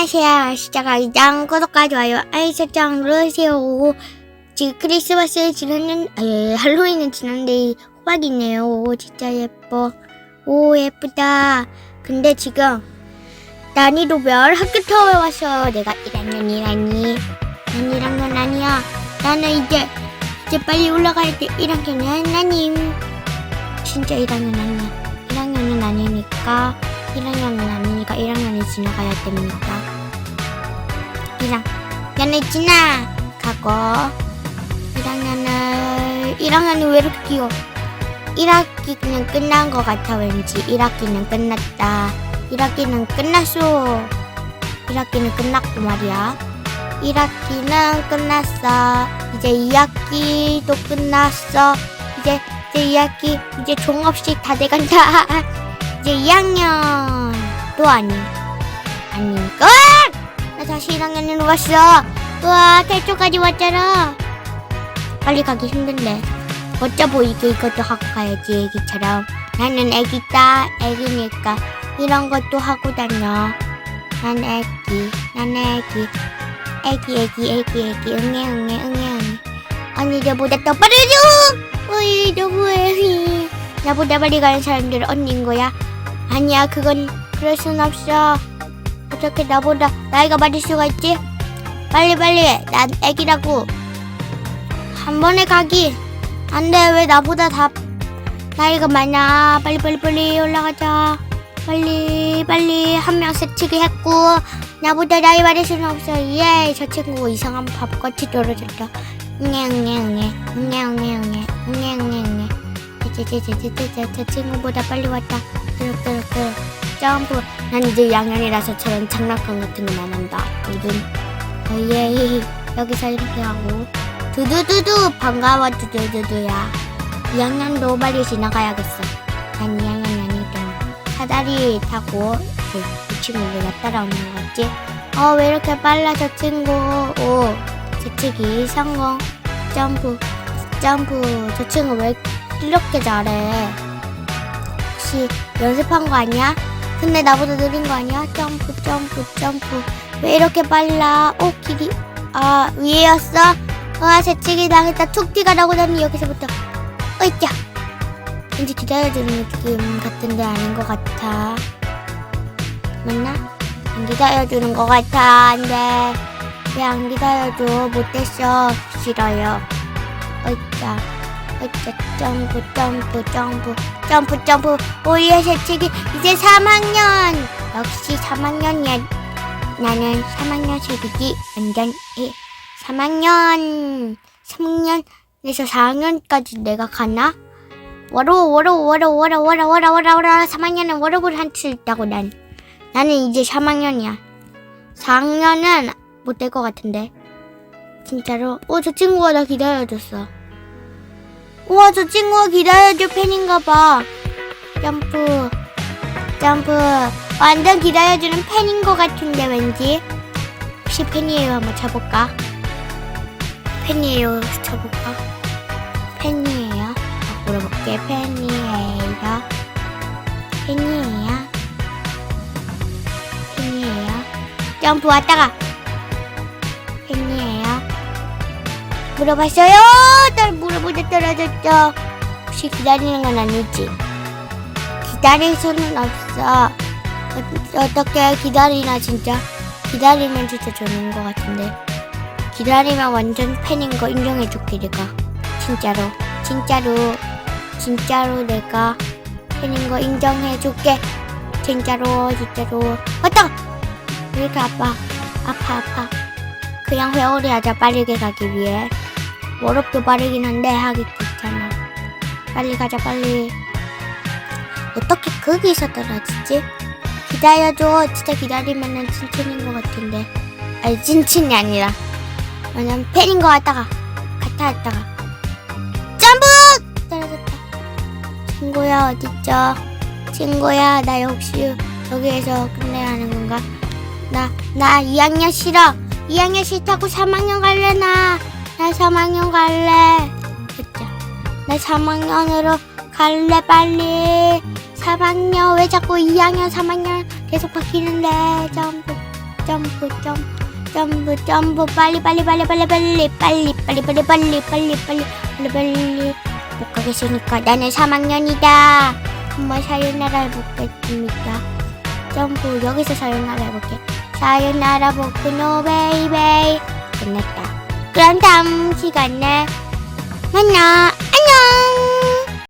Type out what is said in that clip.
안녕하세요. 시작하기 전 구독과 좋아요, 알림 설정 누르세요. 지금 크리스마스 지났는, 아, 할로윈은 지났는데 호박이네요. 오, 진짜 예뻐. 오, 예쁘다. 근데 지금 난이도별 학교 타워에 와서 내가 1학년이라니. 난 1학년 아니야. 나는 이제, 이제 빨리 올라가야 돼. 1학년은 나님. 진짜 1학년 아니야. 1학년은 아니니까. 1학년은 아니니까 1학년이 지나가야 됩니다. 1학년을 지나가고 1학년을 1학년이 왜 이렇게 귀여워? 1학기는 끝난 것 같아 왠지 1학기는 끝났다. 1학기는 끝났어. 1학기는 끝났고 말이야. 1학기는 끝났어. 이제 2학기도 끝났어. 이제 이제 2학기 이제 종업식 다 돼간다. 이제 2학년 또 아니 아닌가? 나 다시 1학년으로 왔어. 우와 탈초까지 왔잖아. 빨리 가기 힘든데 어쩌 보이게 이것도 하고 가야지 애기처럼. 나는 애기다 애기니까 이런 것도 하고 다녀. 난 애기 난 애기 애기 애기 애기 애기 응애 응애 응애 응애 언니들보다 더 빠르죠? 어이 너무해. 나보다 빨리 가는 사람들 언니인 거야? 아니야, 그건 그럴 순 없어. 어떻게 나보다 나이가 많을 수가 있지? 빨리 빨리, 난 애기라고. 한 번에 가기. 안 돼, 왜 나보다 다 나이가 많아? 빨리 빨리 빨리 올라가자. 빨리 빨리 한명 세치기 했고 나보다 나이 많을 수는 없어. 예, 저 친구 이상한 밥같이 떨어졌다. 응애응애응애 응애응애응애 응애응애응애 제제제제제제 저 친구보다 빨리 왔다. 끄럭끄럭끄럭 점프. 난 이제 양현이라서 저런 장난감 같은 건 안 한다. 두둔. 어예 여기서 이렇게 하고 두두두두 반가워 두두두두야. 2학년도 빨리 지나가야겠어. 난 2학년이 아니니까 사다리 타고 그, 이 친구가 나 따라오는 거 같지? 어 왜 이렇게 빨라 저 친구. 오 재치기 성공. 점프 점프. 저 친구 왜 이렇게 잘해? 혹시 연습한 거 아니야? 근데 나보다 느린 거 아니야? 점프 점프 점프. 왜 이렇게 빨라? 오 길이. 아 위에였어? 와 재치기 당했다. 툭 티가 나고 나니 여기서부터. 어이짜. 왠지 기다려주는 느낌 같은데 아닌 것 같아. 맞나? 안 기다려주는 것 같아 안돼 왜안 기다려줘? 못됐어. 싫어요. 어이짜. 어 점프 점프 점프 점프 점프. 오예 재치기. 이제 3학년. 역시 3학년이야. 나는 3학년 세기지 완전 이 3학년 3학년에서 4학년까지 내가 가나? 워로 워로 워로 워로 워로 워로 워로 워로. 3학년은 워로볼 한수 있다고 난. 나는 이제 3학년이야. 4학년은 못 될 것 같은데. 진짜로? 어 저 친구가 나 기다려줬어 우와 저 친구가 기다려줄 팬인가 봐. 점프. 점프. 완전 기다려주는 팬인 것 같은데 왠지? 혹시 팬이에요? 한번 쳐볼까? 팬이에요? 쳐볼까? 팬이에요? 아, 물어볼게. 팬이에요? 팬이에요? 팬이에요? 점프 왔다가 물어봤어요. 딸 물어보다 떨어졌죠. 혹시 기다리는 건 아니지? 기다릴 수는 없어. 어, 어떻게 기다리나 진짜? 기다리면 진짜 좋은 것 같은데. 기다리면 완전 팬인 거 인정해줄게 내가. 진짜로. 진짜로. 진짜로 내가 팬인 거 인정해줄게. 진짜로 진짜로. 왔다! 왜 이렇게 아파? 아파 아파 그냥 회오리 하자 빠르게 가기 위해 워럽도 빠르긴 한데 하기 귀찮아 빨리 가자 빨리 어떻게 거기서 떨어지지? 기다려줘. 진짜 기다리면은 찐친인 것 같은데. 아니, 찐친이 아니라. 왜냐면 팬인 것 같다가, 같아 했다가. 점프! 떨어졌다. 친구야, 어딨죠? 친구야, 나 역시 여기에서 끝내야 하는 건가? 나, 나 2학년 싫어. 2학년 싫다고 3학년 갈래, 나. 나 3학년 갈래. 됐죠. 나 3학년으로 갈래, 빨리. 3학년 왜 자꾸 2학년 3학년 계속 바뀌는데 점프 점프 점프 점프 점프 빨리 빨리 빨리 빨리 빨리 빨리 빨리 빨리 빨리 빨리 빨리 빨리 빨리 못 가겠으니까 나는 3학년이다 한번 사요나라 해보겠습니다 점프 여기서 사요나라 해볼게 さよなら僕のベイベイってなった。グランタン、違ね。まんなー。